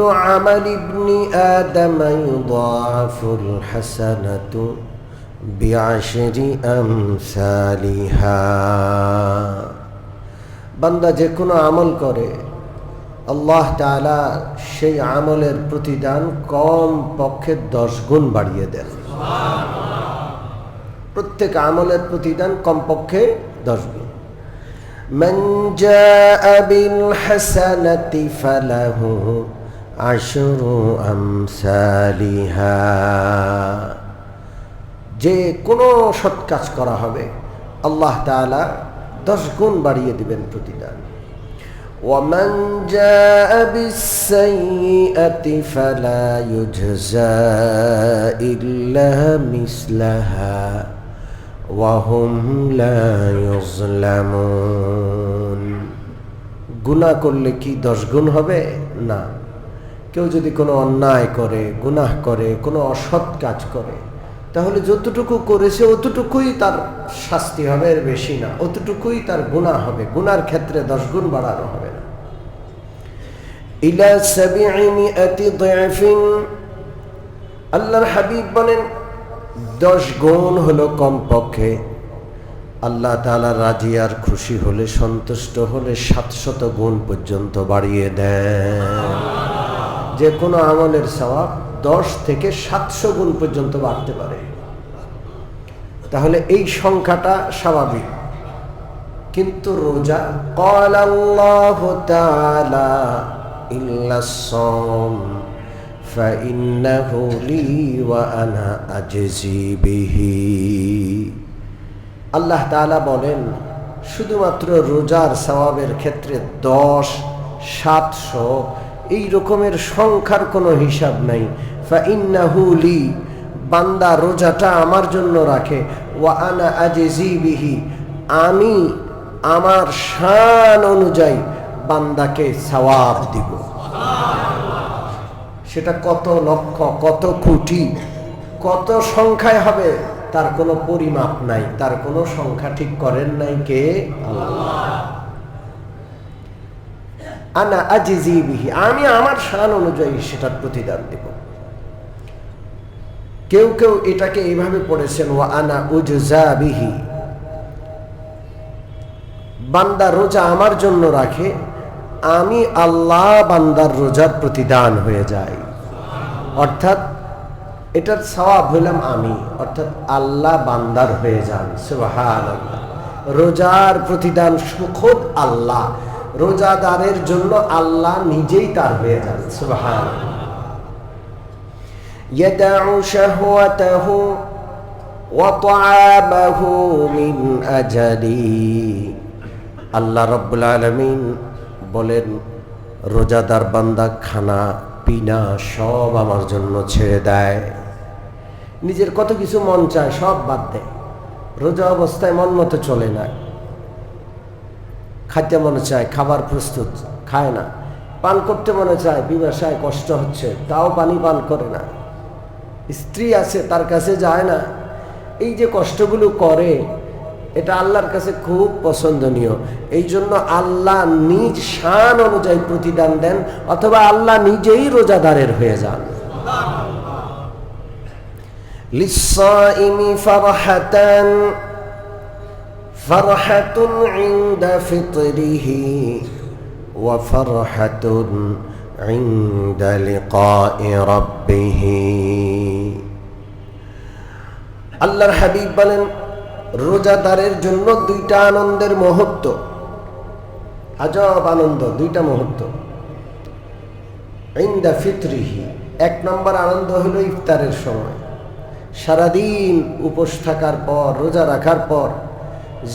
عمل ابن آدم يضاعف الحسنة بعشر أمثالها বান্দা যে কোনো আমল করে আল্লাহ তাআলা সেই আমলের প্রতিদান কম পক্ষে দশ গুণ বাড়িয়ে দেন প্রত্যেক আমলের প্রতিদান কমপক্ষে দশ গুণ من جاء بالحسنة فله عشر أمثالها যে কোনো সৎ কাজ করা হবে আল্লাহ তাআলা দশ গুণ বাড়িয়ে দিবেন প্রতিদান ومن جاء بالسيئة فلا يجزى إلا مثلها وهم لا يظلمون গুনাহ করলে কি দশ গুণ হবে না কেউ যদি কোনো অন্যায় করে, গুনাহ করে, কোনো অসৎ কাজ করে, তাহলে যতটুকু করেছে অতটুকুই তার শাস্তি হবে, এর বেশি না। অতটুকুই তার গুনাহ হবে। গুনার ক্ষেত্রে দশ গুণ বাড়ানো হবে না। আল্লাহর হাবিব বলেন, দশ গুণ হলো কমপক্ষে। আল্লাহ তালা রাজি আর খুশি হলে, সন্তুষ্ট হলে সাতশত গুণ পর্যন্ত বাড়িয়ে দেন। যে কোনো আমলের স্বভাব দশ থেকে সাতশো গুণ পর্যন্ত বাড়তে পারে। তাহলে এই সংখ্যাটা স্বাভাবিক। কিন্তু রোজা আল্লাহ বলেন, শুধুমাত্র রোজার স্বভাবের ক্ষেত্রে দশ, সাতশো এই রকমের সংখ্যার কোনো হিসাব নাই। লি, বান্দা রোজাটা আমার জন্য রাখে। ওয়া আনা আজেজি বিহি, আমি আমার শান অনুযায়ী বান্দাকে সওয়াব দিব। সেটা কত লক্ষ, কত কোটি, কত সংখ্যায় হবে, তার কোনো পরিমাপ নাই। তার কোনো সংখ্যা ঠিক করেন নাই কে? আনা আজিজি আমি আমার শান অনুযায়ী সেটার প্রতিদান দেব। কেউ কেউ এটাকে এইভাবে পড়েছেন ও আনা উজা বিহি। বান্দা রোজা আমার জন্য রাখে, আমি আল্লাহ বান্দার রোজার প্রতিদান হয়ে যাই। অর্থাৎ এটার সওয়াব হইলাম আমি, অর্থাৎ আল্লাহ বান্দার হয়ে যান সুবাহান রোজার প্রতিদান সুখদ আল্লাহ রোজাদারের জন্য আল্লাহ নিজেই তার হয়ে যান সুবাহান يدع شهوته وطعامه من أجلي আল্লাহ রব্বুল আলমিন বলেন রোজাদার বান্দা খানা পিনা সব আমার জন্য ছেড়ে দেয় নিজের কত কিছু মন চায় সব বাদ দেয় রোজা অবস্থায় মন মতো চলে না খাইতে মনে চায় খাবার প্রস্তুত খায় না। পান করতে মনে চায় বিবাসায় কষ্ট হচ্ছে তাও পানি পান করে না। স্ত্রী আছে তার কাছে যায় না। এই যে কষ্টগুলো করে এটা আল্লাহর কাছে খুব পছন্দনীয়। এই জন্য আল্লাহ নিজ শান অনুযায়ী প্রতিদান দেন অথবা আল্লাহ নিজেই রোজাদারের হয়ে যান। লিসাইমি ফাবাহাতান فرحة عند فطره وفرحة عند لقاء ربه আল্লাহর হাবিব বলেন রোজাদারের জন্য দুইটা আনন্দের মুহূর্ত আজব আনন্দ দুইটা মুহূর্ত ইন্দা ফিতরিহি এক নম্বর আনন্দ হলো ইফতারের সময় সারাদিন উপোস থাকার পর রোজা রাখার পর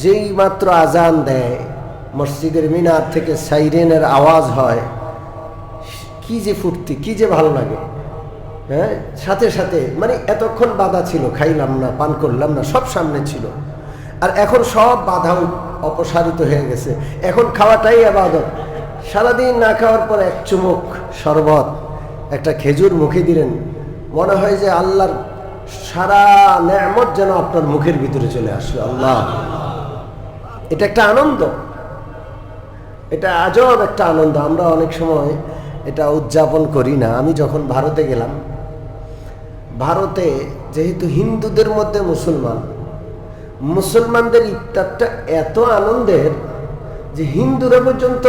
যেই মাত্র আজান দেয়, মসজিদের মিনার থেকে সাইরেনের আওয়াজ হয়, কি যে ফুর্তি, কি যে ভালো লাগে। হ্যাঁ? সাথে সাথে মানে এতক্ষণ বাধা ছিল, খাইলাম না, পান করলাম না, সব সামনে ছিল। আর এখন সব বাধা অপসারিত হয়ে গেছে। এখন খাওয়াটাই আবাদত। সারাদিন না খাওয়ার পর এক চুমুক, শরবত, একটা খেজুর মুখে দিলেন। মনে হয় যে আল্লাহর সারা নেমত যেন আপনার মুখের ভিতরে চলে আসলো, আল্লাহ। এটা একটা আনন্দ। এটা আজব একটা আনন্দ। আমরা অনেক সময় এটা উদযাপন করি না। আমি যখন ভারতে গেলাম, ভারতে যেহেতু হিন্দুদের মধ্যে মুসলমান, মুসলমানদের ইফতারটা এত আনন্দের যে হিন্দুরা পর্যন্ত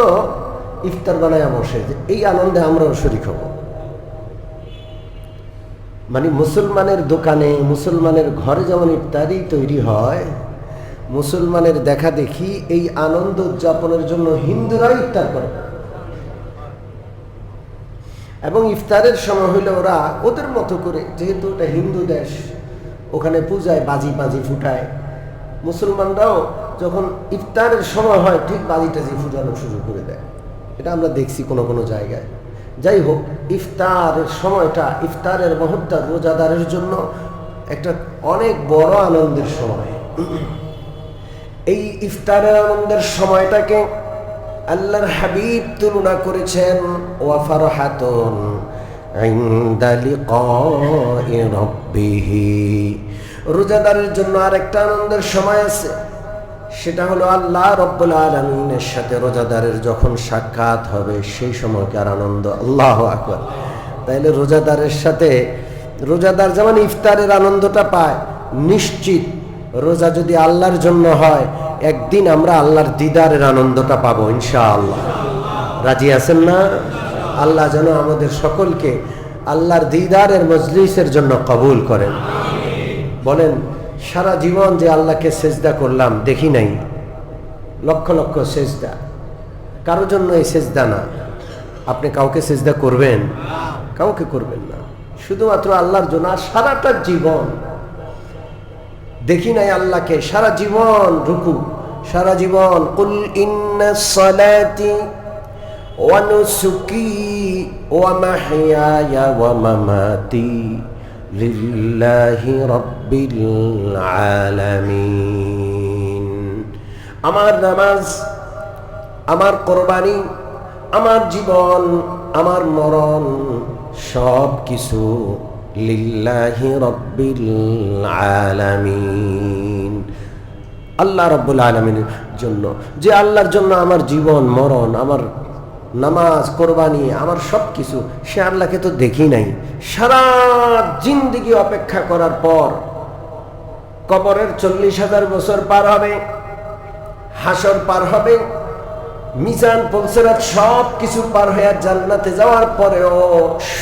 ইফতার বানায় বসে যে এই আনন্দে আমরাও শরিক হব। মানে মুসলমানের দোকানে, মুসলমানের ঘরে যেমন ইফতারি তৈরি হয় মুসলমানের দেখা দেখি এই আনন্দ উদযাপনের জন্য হিন্দুরাও ইফতার করে। এবং ইফতারের সময় হইলে ওরা ওদের মতো করে, যেহেতু এটা হিন্দু দেশ, ওখানে পূজায় বাজি বাজি ফুটায়। মুসলমানরাও যখন ইফতারের সময় হয়, ঠিক বাজি টাজি ফুটানো শুরু করে দেয়। এটা আমরা দেখছি কোনো কোনো জায়গায়। যাই হোক, ইফতারের সময়টা, ইফতারের মুহূর্তটা রোজাদারের জন্য একটা অনেক বড় আনন্দের সময়। এই ইফতারের আনন্দের সময়টাকে আল্লাহর হাবিব তুলনা করেছেন লিকাই রাব্বিহি। রোজাদারের জন্য আরেকটা আনন্দের সময় আছে, সেটা হলো আল্লাহ রব্বুল আলমিনের সাথে রোজাদারের যখন সাক্ষাৎ হবে, সেই সময়কার আনন্দ, আল্লাহ আকবর। তাইলে রোজাদারের সাথে, রোজাদার যেমন ইফতারের আনন্দটা পায়, নিশ্চিত রোজা যদি আল্লাহর জন্য হয়, একদিন আমরা আল্লাহর দিদারের আনন্দটা পাবো, ইনশাআল্লাহ। রাজি আছেন না? আল্লাহ যেন আমাদের সকলকে আল্লাহর দিদারের মজলিসের জন্য কবুল করেন। বলেন, সারা জীবন যে আল্লাহকে সেজদা করলাম, দেখি নাই। লক্ষ লক্ষ সেজদা। কারও জন্য এই সেজদা না। আপনি কাউকে সেজদা করবেন? কাউকে করবেন না। শুধুমাত্র আল্লাহর জন্য সারাটা জীবন দেখি নাই আল্লাহকে, সারা জীবন রুকু, সারা জীবন, কুল ইন্না আমার নামাজ, আমার কোরবানি, আমার জীবন, আমার মরণ সব কিছু লিল্লাহি রব্বিল আলামিন। আল্লাহ রব্বুল আলমিনের জন্য। যে আল্লাহর জন্য আমার জীবন, মরণ, আমার নামাজ, কোরবানি, আমার সব কিছু সে আল্লাহকে তো দেখি নাই। সারা জিন্দিগি অপেক্ষা করার পর কবরের চল্লিশ হাজার বছর পার হবে হাসর পার হবে মিজান পলসেরাত সব কিছু পার হয়ে জান্নাতে যাওয়ার পরেও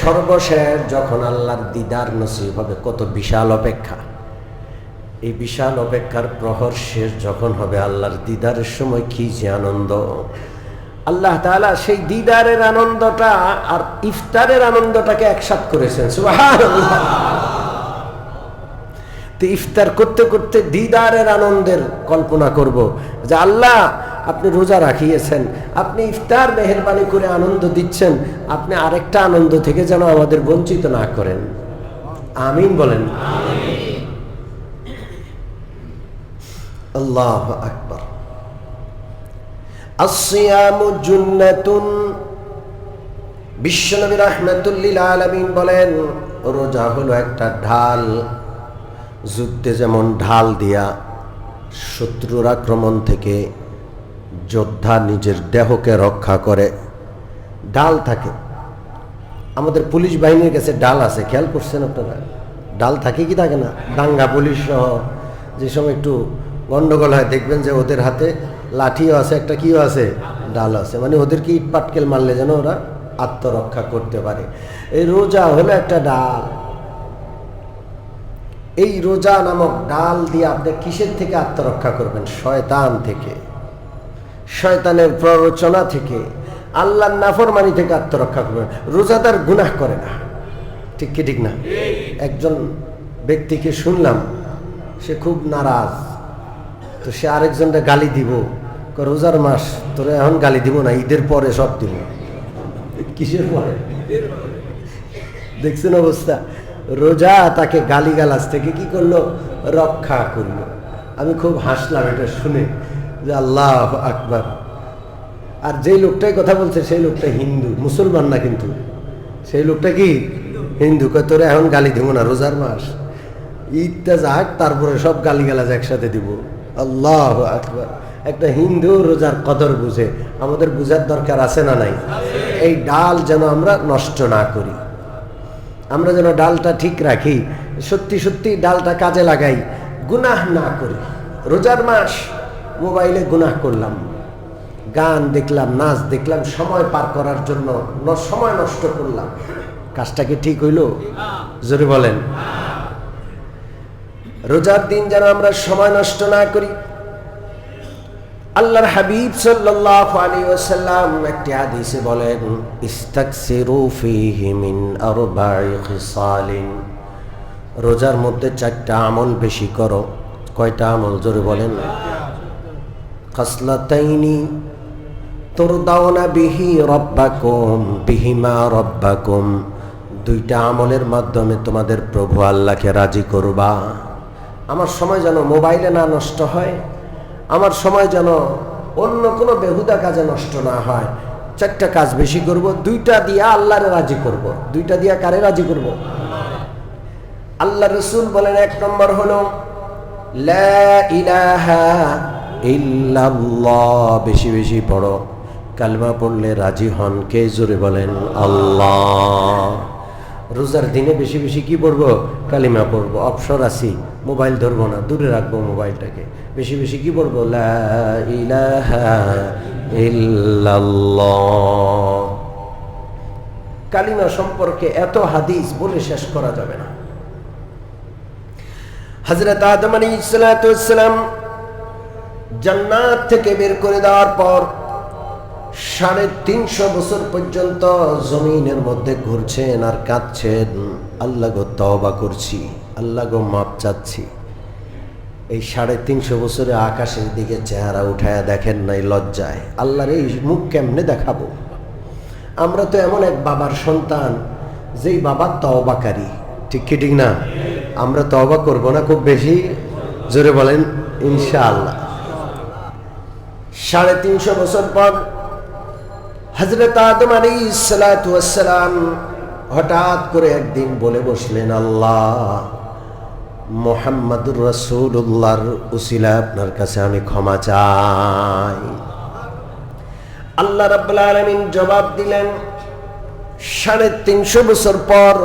সর্বশেষ যখন আল্লাহর দিদার নসিব হবে, কত বিশাল অপেক্ষা। এই বিশাল অপেক্ষার প্রহর শেষ যখন হবে আল্লাহর দিদারের সময়, কি যে আনন্দ। আল্লাহ তাআলা সেই দিদারের আনন্দটা আর ইফতারের আনন্দটাকে একসাথ করেছেন ইফতার করতে করতে দিদারের আনন্দের কল্পনা করব যে আল্লাহ আপনি রোজা রাখিয়েছেন, আপনি ইফতার মেহরবানি করে আনন্দ দিচ্ছেন, আপনি আরেকটা আনন্দ থেকে যেন আমাদের বঞ্চিত না করেন। আমিন বলেন। আল্লাহ আকবর। বিশ্বনবী রাহমাতুল্লিল আলামিন বলেন, রোজা হলো একটা ঢাল। যুদ্ধে যেমন ঢাল দিয়া শত্রুর আক্রমণ থেকে যোদ্ধা নিজের দেহকে রক্ষা করে। ডাল থাকে। আমাদের পুলিশ বাহিনীর কাছে ডাল আছে, খেয়াল করছেন আপনারা? ডাল থাকে কি থাকে না? দাঙ্গা পুলিশ সহ যে সময় একটু গন্ডগোল হয়, দেখবেন যে ওদের হাতে লাঠিও আছে, একটা কিও আছে ডাল আছে। মানে ওদেরকে ইট পাটকেল মারলে যেন ওরা আত্মরক্ষা করতে পারে। এই রোজা হলো একটা ডাল। এই রোজা নামক ডাল দিয়ে আপনি কিসের থেকে আত্মরক্ষা করবেন? শয়তান থেকে। শয়তানের প্ররোচনা থেকে, আল্লাহর নাফরমানি থেকে আত্মরক্ষা করবেন রোজাদার গুনাহ করে না। ঠিক কি ঠিক না? একজন ব্যক্তিকে শুনলাম, সে খুব নারাজ। তো সে আরেকজনটা গালি দিব। রোজার মাস, তোরা এখন গালি দিব না, ঈদের পরে সব দিব। কিসের পরে? দেখছেন অবস্থা? রোজা তাকে গালিগালাজ থেকে কি করল? রক্ষা করল। আমি খুব হাসলাম এটা শুনে। যে আল্লাহ আকবার। আর যেই লোকটাই কথা বলছে, সেই লোকটা হিন্দু, মুসলমান না কিন্তু। সেই লোকটা কি? হিন্দু। তোরা এখন গালি দিব না, রোজার মাস। ঈদটা যাক, তারপরে সব গালিগালাজ একসাথে দিব। আল্লাহ আকবার। একটা হিন্দু রোজার কদর বুঝে। আমাদের বুঝার দরকার আছে না নাই? এই ডাল যেন আমরা নষ্ট না করি। আমরা যেন ডালটা ঠিক রাখি। সত্যি সত্যি ডালটা কাজে লাগাই। গুনাহ না করি। রোজার মাস। মোবাইলে গুনাহ করলাম, গান দেখলাম, নাচ দেখলাম, সময় পার করার জন্য সময় নষ্ট করলাম। কাজটা কি ঠিক হইল? জোরে বলেন। রোজার দিন যেন আমরা সময় নষ্ট না করি। আল্লাহর হাবিব ওয়াসাল্লাম একটি হাদিসে বলেন রোজার মধ্যে চারটা আমল বেশি করো। কয়টা আমল? জোরে বলেন। বিহি বিহিমা দুইটা আমলের মাধ্যমে তোমাদের প্রভু আল্লাহকে রাজি করবা। আমার সময় যেন মোবাইলে না নষ্ট হয়, আমার সময় যেন অন্য কোনো বেহুদা কাজে নষ্ট না হয়। চারটা কাজ বেশি করব, দুইটা দিয়া আল্লাহরে রাজি করব। দুইটা দিয়া কারে রাজি করব? আল্লাহ রসুল বলেন, এক নম্বর হলো, লা ইল্লাল্লাহ, বেশি বেশি পড়ো। কালমা পড়লে রাজি হন কে? জোরে বলেন, আল্লাহ। রোজার দিনে বেশি বেশি কি পড়ব? কালিমা পড়ব। অবসর আছি, মোবাইল ধরবো না, দূরে রাখব মোবাইলটাকে। বেশি বেশি কি পড়ব? কালিমা সম্পর্কে এত হাদিস বলে শেষ করা যাবে না। হজরত আদম আলী ইসলাতাম জান্নাত থেকে বের করে দেওয়ার পর সাড়ে তিনশো বছর পর্যন্ত জমিনের মধ্যে ঘুরছেন আর কাঁদছেন। আল্লাহ গো তবা করছি, আল্লাহ গো মাপ চাচ্ছি। এই সাড়ে তিনশো বছরে আকাশের দিকে চেহারা উঠায়া দেখেন নাই লজ্জায়। আল্লাহর এই মুখ কেমনে দেখাবো? আমরা তো এমন এক বাবার সন্তান, যেই বাবা তওবাকারী। ঠিক কি ঠিক না? আমরা তওবা করব না খুব বেশি? জোরে বলেন, ইনশাআল্লাহ। সাড়ে তিনশো বছর পর হজরত আদম আলী সালাম হঠাৎ করে একদিন বলে বসলেন, আল্লাহ, মোহাম্মদুর রসুল্লাহর উসিলা আপনার কাছে আমি ক্ষমা চাই। আল্লাহ আলামিন জবাব দিলেন, সাড়ে তিনশো বছর পর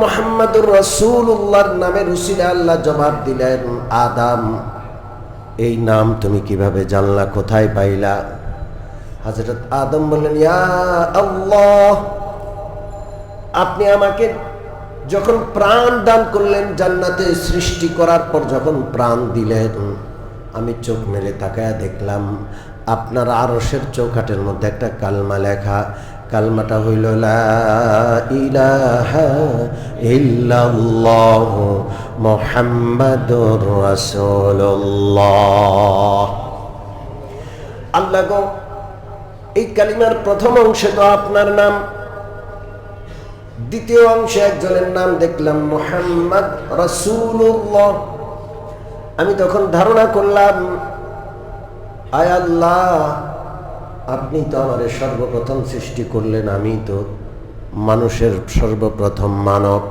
মোহাম্মদুর রসুল্লাহর নামে রুসিলা আল্লাহ জবাব দিলেন, আদাম এই নাম তুমি কীভাবে জানলা, কোথায় পাইলা? হজরত আদম বললেন আপনি আমাকে যখন প্রাণ দান করলেন জান্নাতে সৃষ্টি করার পর যখন প্রাণ দিলেন, আমি চোখ মেলে তাকায় দেখলাম, আপনার আরসের চৌকাটের মধ্যে একটা কালমা লেখা কালমাটা হইল ইল্লাল্লাহ আল্লাহ এই কালিমার প্রথম অংশে তো আপনার নাম, দ্বিতীয় অংশে একজনের নাম দেখলাম, মোহাম্মদ রসুল্লাহ আমি তখন ধারণা করলাম, আয় আল্লাহ আপনি তো আমাদের সর্বপ্রথম সৃষ্টি করলেন, আমি তো মানুষের সর্বপ্রথম মানব।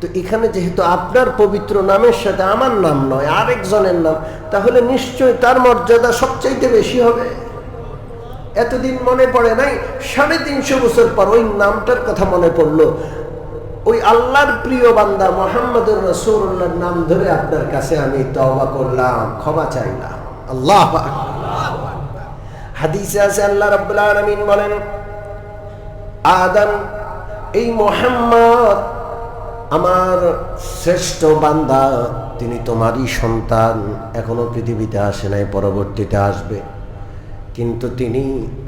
তো এখানে যেহেতু আপনার পবিত্র নামের সাথে আমার নাম নয়, আরেকজনের নাম, তাহলে নিশ্চয় তার মর্যাদা সবচাইতে বেশি হবে। এতদিন মনে পড়ে নাই, সাড়ে তিনশো বছর পর ওই নামটার কথা মনে পড়ল। ওই আল্লাহর প্রিয় বান্দা মোহাম্মদুর রসুল্লাহর নাম ধরে আপনার কাছে আমি তওবা করলাম, ক্ষমা চাইলাম। আল্লাহ হাদিসে আছে, আল্লাহ রাব্বুল আলামিন বলেন, আদম, এই মোহাম্মদ আমার শ্রেষ্ঠ বান্দা, তিনি তোমারই সন্তান, এখনও পৃথিবীতে আসে নাই, পরবর্তীতে আসবে। কিন্তু তিনি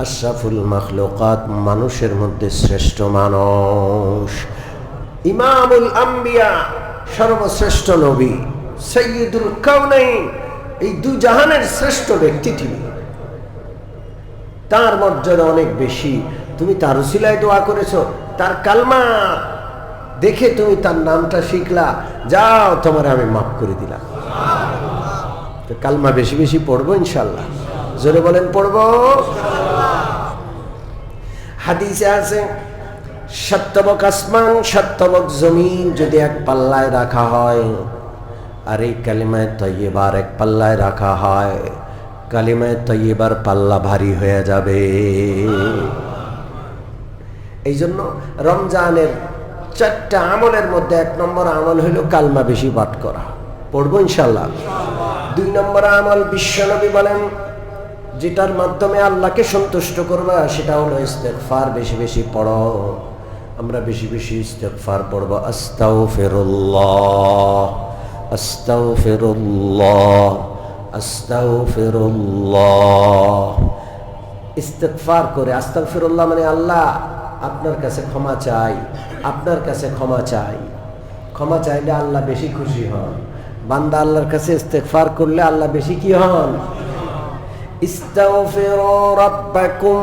আশরাফুল মখলুকাত, মানুষের মধ্যে শ্রেষ্ঠ মানুষ। ইমামুল আম্বিয়া, সর্বশ্রেষ্ঠ নবী, সৈয়দুল কাউনাইন, এই দু জাহানের শ্রেষ্ঠ ব্যক্তি তিনি। তার মর্যাদা অনেক বেশি। তুমি তার উসিলায় দোয়া করেছ, তার কালমা দেখে তুমি তার নামটা শিখলা। যাও, তোমার আমি মাফ করে দিলাম। কালমা বেশি বেশি পড়ব ইনশাল্লাহ জোরে বলেন, পড়ব? হাদিসে আছে, সত্যবক আসমান, সত্যবক জমিন যদি এক পাল্লায় রাখা হয়, আর এই কালিমায় তৈবার এক পাল্লায় রাখা হয়। কালিমায় তৈবার পাল্লা ভারী হয়ে যাবে। এই জন্য রমজানের চারটা আমলের মধ্যে এক নম্বর আমল হইল কালমা বেশি পাঠ করা। পড়ব ইনশাল্লাহ দুই নম্বর আমল বিশ্বনবী বলেন, যেটার মাধ্যমে আল্লাহকে সন্তুষ্ট করবা, সেটা হলো ইস্তেগফার, বেশি বেশি পড়ো। আমরা বেশি বেশি ইস্তেগফার পড়ব। আস্তাও ফেরুল্লাহ আস্তাও ফেরুল্লাহ আস্তাগফিরুল্লাহ। ইস্তেকফার করে, আস্তাগফিরুল্লাহ মানে আল্লাহ আপনার কাছে ক্ষমা চাই, আপনার কাছে ক্ষমা চাই। ক্ষমা চাইলে আল্লাহ বেশি খুশি হন। বান্দা আল্লাহর কাছে ইস্তেকফার করলে আল্লাহ বেশি কি হন? ইস্তাগফিরু রাব্বাকুম,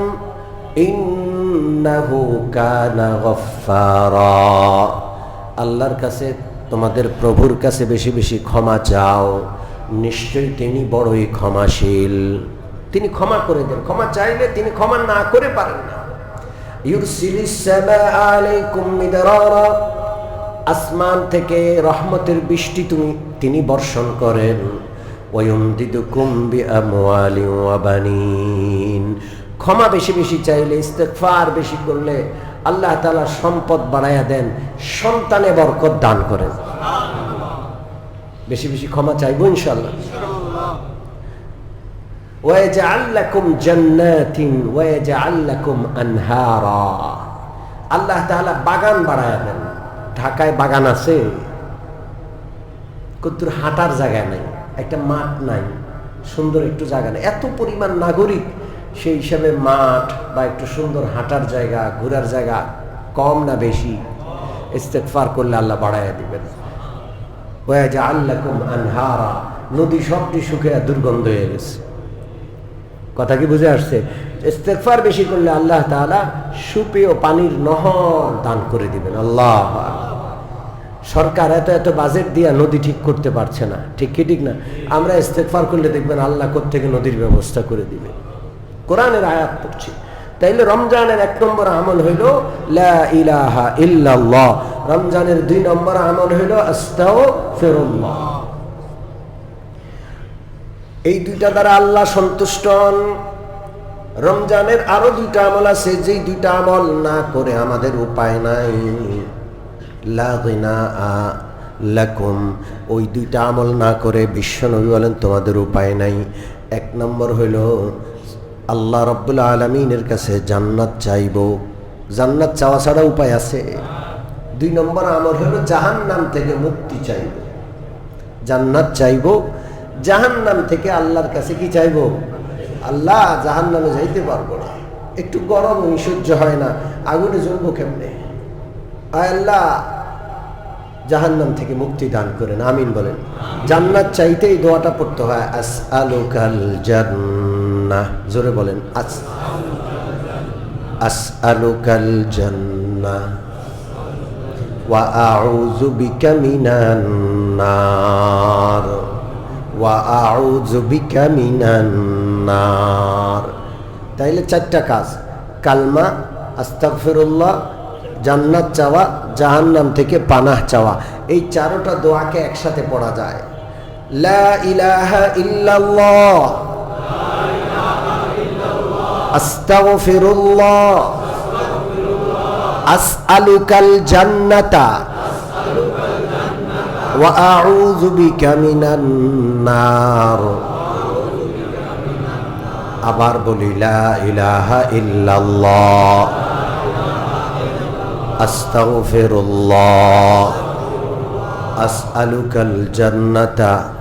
ইন্নাহু কানা গফফারা। আল্লাহর কাছে, তোমাদের প্রভুর কাছে বেশি বেশি ক্ষমা চাও। নিশ্চয়ই তিনি বড়ই ক্ষমাশীল। তিনি ক্ষমা করে দেন। ক্ষমা চাইলে তিনি ক্ষমা না করে পারেন না। আসমান থেকে রহমতের বৃষ্টি তুমি, তিনি বর্ষণ করেন। ক্ষমা বেশি বেশি চাইলে, ইস্তেগফার বেশি করলে আল্লাহ তাআলা সম্পদ বাড়ায়া দেন, সন্তানে বরকত দান করেন। বেশি বেশি ক্ষমা চাইব ইনশাল্লাহ আল্লাহ তাহলে বাগান বাড়ায় দেন। ঢাকায় বাগান আছে। কত্তুর হাঁটার জায়গা নাই, একটা মাঠ নাই, সুন্দর একটু জায়গা নাই। এত পরিমাণ নাগরিক, সেই হিসাবে মাঠ বা একটু সুন্দর হাঁটার জায়গা, ঘোরার জায়গা কম না বেশি ইস্তেকফার করলে আল্লাহ বাড়ায় দিবেন। আনহারা। নদী সবটি দুর্গন্ধ হয়ে গেছে। কথা কি বুঝে আসছে? ইস্তেকফার বেশি করলে আল্লাহ সুপেয় পানির নহর দান করে দিবেন। আল্লাহ সরকার এত এত বাজেট দিয়া নদী ঠিক করতে পারছে না। ঠিক কি ঠিক না? আমরা ইস্তেকফার করলে দেখবেন আল্লাহ থেকে নদীর ব্যবস্থা করে দিবে। কোরআনের আয়াত পড়ছি। তাইলে রমজানের এক নম্বর আমল হইল রমজানের দুই নম্বর আমল হইল এই দুইটা দ্বারা আল্লাহ সন্তুষ্ট হন। রমজানের আরও দুইটা আমল আছে, যেই দুইটা আমল না করে আমাদের উপায় নাই। লাকুম। ওই দুইটা আমল না করে বিশ্বনবী বলেন, তোমাদের উপায় নাই। এক নম্বর হইল আল্লাহ রব্বুল আলমিনের কাছে জান্নাত চাইব। জান্নাত চাওয়া ছাড়া উপায় আছে? দুই নম্বর আমল হলো জাহান নাম থেকে মুক্তি চাইব। জান্নাত চাইব। জাহান নাম থেকে আল্লাহর কাছে কি চাইব? আল্লাহ জাহান নামে যাইতে পারব না। একটু গরম সহ্য হয় না। আগুনে জ্বলবো কেমনে? আল্লাহ, জাহান্নাম থেকে মুক্তি দান করেন। আমিন বলেন। জান্নাত চাইতে এই দোয়াটা পড়তে হয় আস আলুকাল জান্নাহ জোরে বলেন, আস আস আলুকাল জান্নাহ ওয়া আউযু বিকা মিনান নার, ওয়া আউযু বিকা মিনান নার। তাইলে চারটা কাজ, কালমা, আস্তাগফিরুল্লাহ, জান্নাত চাওয়া, জাহান্নাম থেকে পানাহ চাওয়া, এই চারোটা দোয়াকে একসাথে পড়া যায়। লা ইলাহা ইল্লাল্লাহ। আস্তাগফিরুল্লাহ। আসআলুকাল জান্নাতা। ওয়া আউযু বিকা মিনান নার। আবার বলি, লা ইলাহা ইল্লাল্লাহ। আস্তাগফিরুল্লাহ। আসআলুকাল জান্নাতা।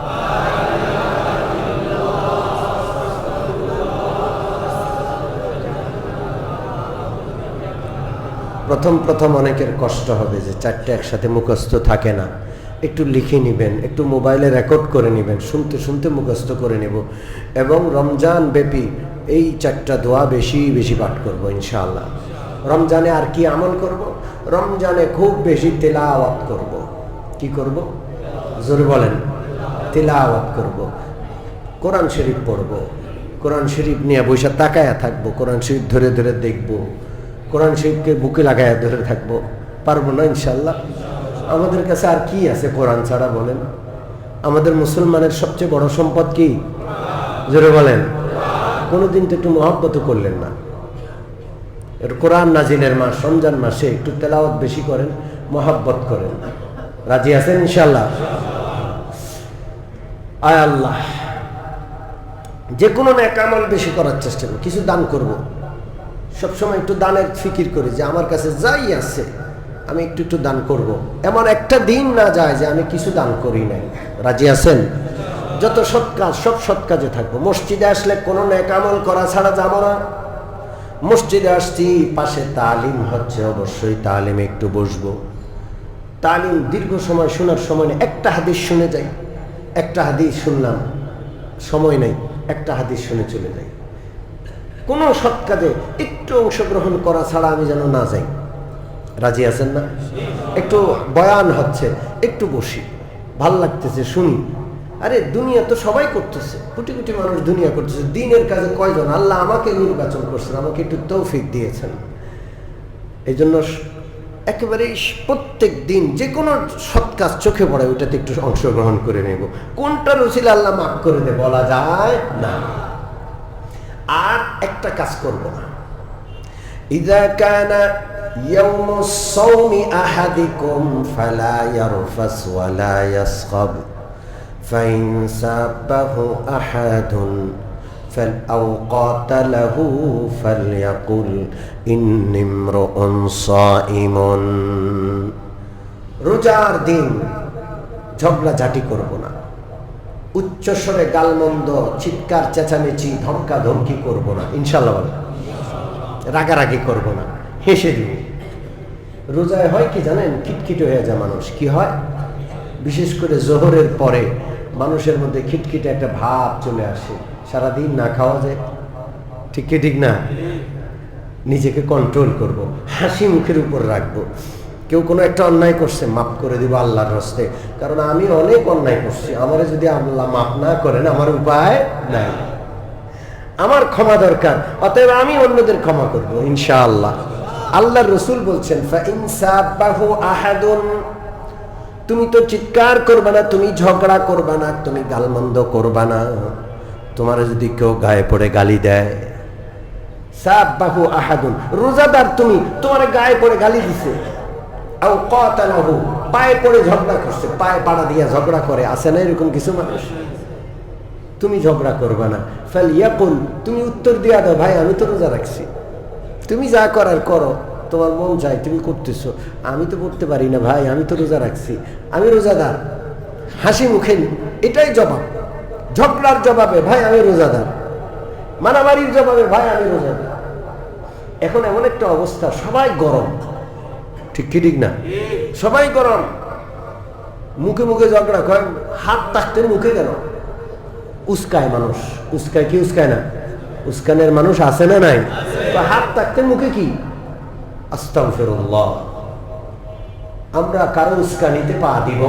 প্রথম প্রথম অনেকের কষ্ট হবে যে চারটে একসাথে মুখস্থ থাকে না। একটু লিখে নেবেন, একটু মোবাইলে রেকর্ড করে নেবেন, শুনতে শুনতে মুখস্থ করে নেব। এবং রমজান ব্যাপী এই চারটা দোয়া বেশি বেশি পাঠ করব ইনশাআল্লাহ। রমজানে আর কি আমল করব? রমজানে খুব বেশি তেলা তেলাওয়াত করব। কি করব? জোরে বলেন, তিলাওয়াত করব। কোরআন শরীফ পড়ব। কোরআন শরীফ নিয়ে বৈশা তাকায়া থাকব, কোরআন শরীফ ধরে ধরে দেখব। কোরআন শরীফকে বুকে লাগায়া ধরে থাকব। পারব না ইনশাল্লাহ আমাদের কাছে আর কি আছে কোরআন ছাড়া বলেন? আমাদের মুসলমানের সবচেয়ে বড় সম্পদ কি? জোরে বলেন। কোনোদিন তো একটু মহব্বত করলেন না। কোরআন নাজিলের মাস, রমজান মাসে একটু তেলাওয়াত বেশি করেন, মহাব্বত করেন। রাজি আছেন ইনশাল্লাহ আয় আল্লাহ। যে কোনো ন্যাক আমল বেশি করার চেষ্টা করি কিছু দান করব। সবসময় একটু দানের ফিকির করি যে আমার কাছে যাই আছে, আমি একটু একটু দান করব। এমন একটা দিন না যায় যে আমি কিছু দান করি নাই। রাজি আছেন? যত সৎ কাজ, সব সৎ কাজে থাকব। মসজিদে আসলে কোনো ন্যাক আমল করা ছাড়া যাব না। মসজিদে আসছি, পাশে তালিম হচ্ছে, অবশ্যই তালিমে একটু বসবো। তালিম দীর্ঘ সময় শোনার সময় নেই। একটা হাদিস শুনে যাই। একটা হাদিস শুনলাম, সময় নেই। একটা হাদিস শুনে চলে যাই। কোনো সৎ কাজে একটু অংশগ্রহণ করা ছাড়া আমি যেন না যাই। রাজি আছেন না? একটু বয়ান হচ্ছে, একটু বসি। ভালো লাগতেছে, শুনি। আরে, দুনিয়া তো সবাই করতেছে। কোটি কোটি মানুষ দুনিয়া করতেছে। দিনের কাজে কয়জন? আল্লাহ আমাকে নির্বাচন করছেন, আমাকে একটু তৌফিক দিয়েছেন। এই জন্য একেবারে প্রত্যেক দিন যে কোনো সৎ কাজ চোখে পড়ে, ওইটাতে একটু অংশগ্রহণ করে নেব। কোনটা রসিল আল্লাহ মাফ করে দে, বলা যায় না। আর একটা কাজ করব না إذا كان يوم الصوم أحدكم فلا يرفس ولا يصخب فإن سابه أحد فأو قاتله فليقل إني امرؤ صائم রোজার দিন ঝগড়া ঝাঁটি করব না উচ্চস্বরে গালমন্দ, চিৎকার, চেঁচামেচি ধমকা ধমকি করব না। ইনশাল্লাহ রাগারাগি করব না। হেসে দিব। রোজায় হয় কি জানেন? খিটখিট হয়ে যায় মানুষ। কি হয়? বিশেষ করে জোহরের পরে মানুষের মধ্যে খিটখিটে একটা ভাব চলে আসে। সারাদিন না খাওয়া যায়। ঠিক কি ঠিক না? নিজেকে কন্ট্রোল করব। হাসি মুখের উপর রাখব। কেউ কোনো একটা অন্যায় করছে, মাফ করে দিব আল্লাহর হস্তে কারণ আমি অনেক অন্যায় করছি, আমারে যদি আল্লাহ মাফ না করেন, আমার উপায় নাই। আমার ক্ষমা দরকার, অতএব আমি অন্যদের ক্ষমা করব, ইনশাআল্লাহ। আল্লাহ রসুল বলছেন তুমি তো চিৎকার করবা না, তুমি ঝগড়া করবা না, তুমি গালমন্দ করবা না। তোমার যদি কেউ গায়ে পড়ে গালি দেয়, সাবাহু আহাদুন। রোজাদার তুমি, তোমার গায়ে পড়ে গালি দিছে। আও কাতালাহু, পায়ে পড়ে ঝগড়া করছে, পায়ে পাড়া দিয়া ঝগড়া করে আসে না এরকম কিছু মানুষ? তুমি ঝগড়া করবে না। ফেল ইয়াকুল তুমি উত্তর দিয়া দাও, ভাই, আমি তো রোজা রাখছি। তুমি যা করার করো, তোমার মন চাই তুমি করতেছো। আমি তো করতে পারি না, ভাই, আমি তো রোজা রাখছি। আমি রোজাদার। হাসি মুখে এটাই জবাব। ঝগড়ার জবাবে, ভাই, আমি রোজাদার। মারামারির জবাবে, ভাই, আমি রোজাদার। এখন এমন একটা অবস্থা, সবাই গরম। ঠিক কি ঠিক না? সবাই গরম মুখে মুখে ঝগড়া, কয় হাত তাকতে মুখে কেন? উস্কায় মানুষ। উস্কায় কি উস্কায় না? উস্কানের মানুষ আছে না নাই? হাত থাকতে মুখে কি? আস্তাগফিরুল্লাহ। আমরা কারও উস্কানিতে পা দিব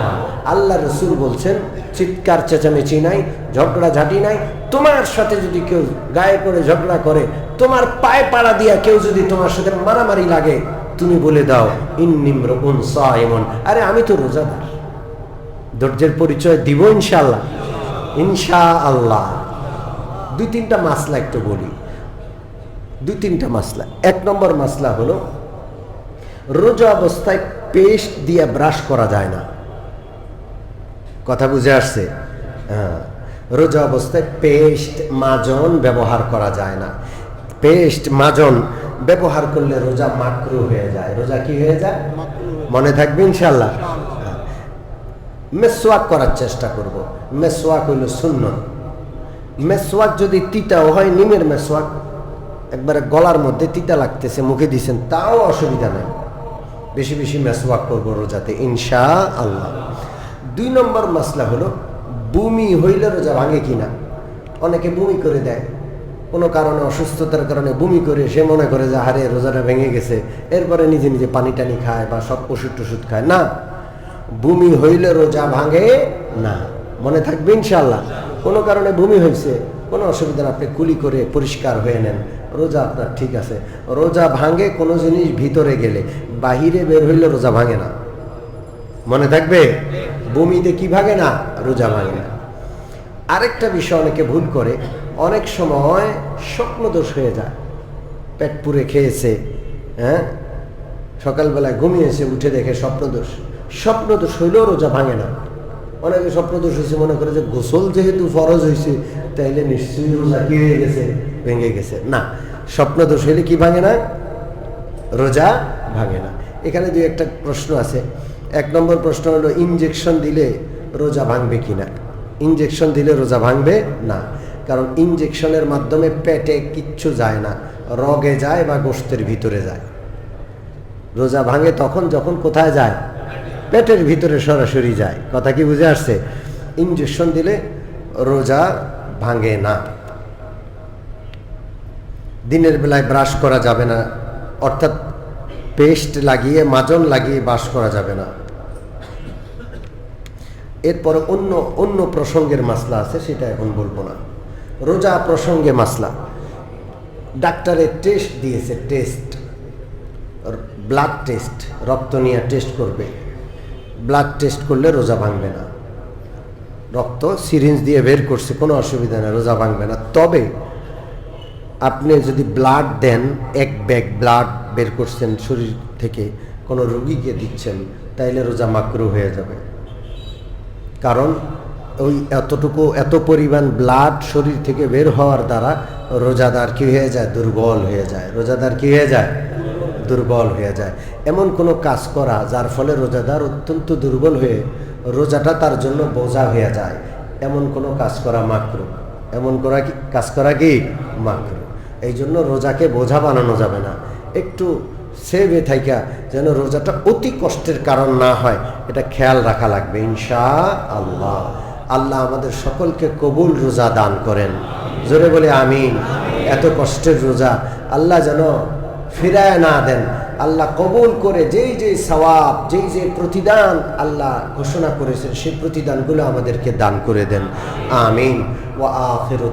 না। আল্লাহ রসুল বলছেন, চিৎকার, চেঁচামেচি নাই, ঝগড়া ঝাঁটি নাই। তোমার সাথে যদি কেউ গায়ে পড়ে ঝগড়া করে, তোমার পায়ে পাড়া দিয়া কেউ যদি তোমার সাথে মারামারি লাগে তুমি বলে দাও ইন্নিম রবুন সাইমন আরে, আমি তো রোজাদার। ধৈর্যের পরিচয় দিব ইনশাল্লাহ ইনশা আল্লাহ দুই তিনটা মাসলা একটু বলি। দুই তিনটা মাসলা। এক নম্বর মাসলা হলো, রোজা অবস্থায় পেস্ট দিয়ে ব্রাশ করা যায় না। কথা বুঝে আসছে? হ্যাঁ। রোজা অবস্থায় পেস্ট মাজন ব্যবহার করা যায় না। পেস্ট মাজন ব্যবহার করলে রোজা মাকরু হয়ে যায়। রোজা কি হয়ে যায়? মনে থাকবে ইনশাল্লাহ মেসোয়াক করার চেষ্টা করব। মেসোয়াক হইল শূন্য মেসোয়াক যদি তিতাও হয়, নিমের মেসোয়াক একবারে গলার মধ্যে তিতা লাগতেছে, মুখে দিছেন, তাও অসুবিধা নাই। বেশি বেশি মেসোয়াক করব রোজাতে ইনশা আল্লাহ দুই নম্বর মশলা হলো বমি হইলে রোজা ভাঙে কিনা? অনেকে বমি করে দেয়। কোনো কারণে, অসুস্থতার কারণে বমি করে, সে মনে করে যে হারে রোজাটা ভেঙে গেছে। এরপরে নিজে নিজে পানি টানি খায় বা সব ওষুধ টষুধ খায়। না, বমি হইলে রোজা ভাঙে না। মনে থাকবে ইনশাল্লাহ কোনো কারণে ভূমি হয়েছে কোনো অসুবিধা আপনি কুলি করে পরিষ্কার হয়ে নেন। রোজা আপনার ঠিক আছে। রোজা ভাঙে কোনো জিনিস ভিতরে গেলে, বাহিরে বের হইলে রোজা ভাঙে না। মনে থাকবে? বমিতে কি ভাঙে না, রোজা ভাঙে না। আরেকটা বিষয় অনেকে ভুল করে। অনেক সময় স্বপ্নদোষ হয়ে যায়। পেট পুরে খেয়েছে হ্যাঁ? সকালবেলায় ঘুমিয়েছে উঠে দেখে স্বপ্নদোষ। স্বপ্নদোষ হইলেও রোজা ভাঙে না। অনেকে স্বপ্নদোষ হয়েছে মনে করে যে গোসল যেহেতু ফরজ হয়েছে তাইলে নিশ্চয়ই রোজা কি হয়ে গেছে? ভেঙে গেছে। না, স্বপ্নদোষ হইলে কি ভাঙে না? রোজা ভাঙে না। এখানে দুই একটা প্রশ্ন আছে। এক নম্বর প্রশ্ন হলো, ইনজেকশন দিলে রোজা ভাঙবে কি না ইনজেকশন দিলে রোজা ভাঙবে না। কারণ ইনজেকশনের মাধ্যমে পেটে কিচ্ছু যায় না, রগে যায় বা গোস্তের ভিতরে যায়। রোজা ভাঙে তখন যখন কোথায় যায়? পেটের ভিতরে সরাসরি যায়। কথা কি বুঝে আসছে? ইনজেকশন দিলে রোজা ভাঙে না। দিনের বেলায় ব্রাশ করা যাবে না, অর্থাৎ পেস্ট লাগিয়ে, মাজন লাগিয়ে বাস করা যাবে না। এরপরে অন্য অন্য প্রসঙ্গের মাসলা আছে, সেটা এখন বলব না। রোজা প্রসঙ্গে মাসলা। ডাক্তারে টেস্ট দিয়েছে টেস্ট ব্লাড টেস্ট রক্ত নিয়ে টেস্ট করবে। ব্লাড টেস্ট করলে রোজা ভাঙবে না। রক্ত সিরিঞ্জ দিয়ে বের করছে, কোনো অসুবিধা নেই রোজা ভাঙবে না। তবে আপনি যদি ব্লাড দেন, এক ব্যাগ ব্লাড বের করছেন শরীর থেকে, কোনো রুগীকে দিচ্ছেন, তাইলে রোজা মাকরু হয়ে যাবে। কারণ ওই এতটুকু, এত পরিমাণ ব্লাড শরীর থেকে বের হওয়ার দ্বারা রোজাদার কি হয়ে যায়? দুর্বল হয়ে যায়। রোজাদার কি হয়ে যায়? দুর্বল হয়ে যায়। এমন কোনো কাজ করা যার ফলে রোজাদার অত্যন্ত দুর্বল হয়ে রোজাটা তার জন্য বোঝা হয়ে যায়। এমন কোনো কাজ করা মাকরু। এমন করা কি, কাজ করা কি? মাকরু। এই জন্য রোজাকে বোঝা বানানো যাবে না। একটু সেভে থাইকা যেন রোজাটা অতি কষ্টের কারণ না হয়, এটা খেয়াল রাখা লাগবে ইনশা আল্লাহ আল্লাহ আমাদের সকলকে কবুল রোজা দান করেন। জোরে বলে আমিন। এত কষ্টের রোজা। আল্লাহ যেন ফিরায় না দেন। আল্লাহ কবুল করে যেই যেই সওয়াব, যেই যে প্রতিদান আল্লাহ ঘোষণা করেছেন, সেই প্রতিদানগুলো আমাদেরকে দান করে দেন। আমিন। ও আখিরু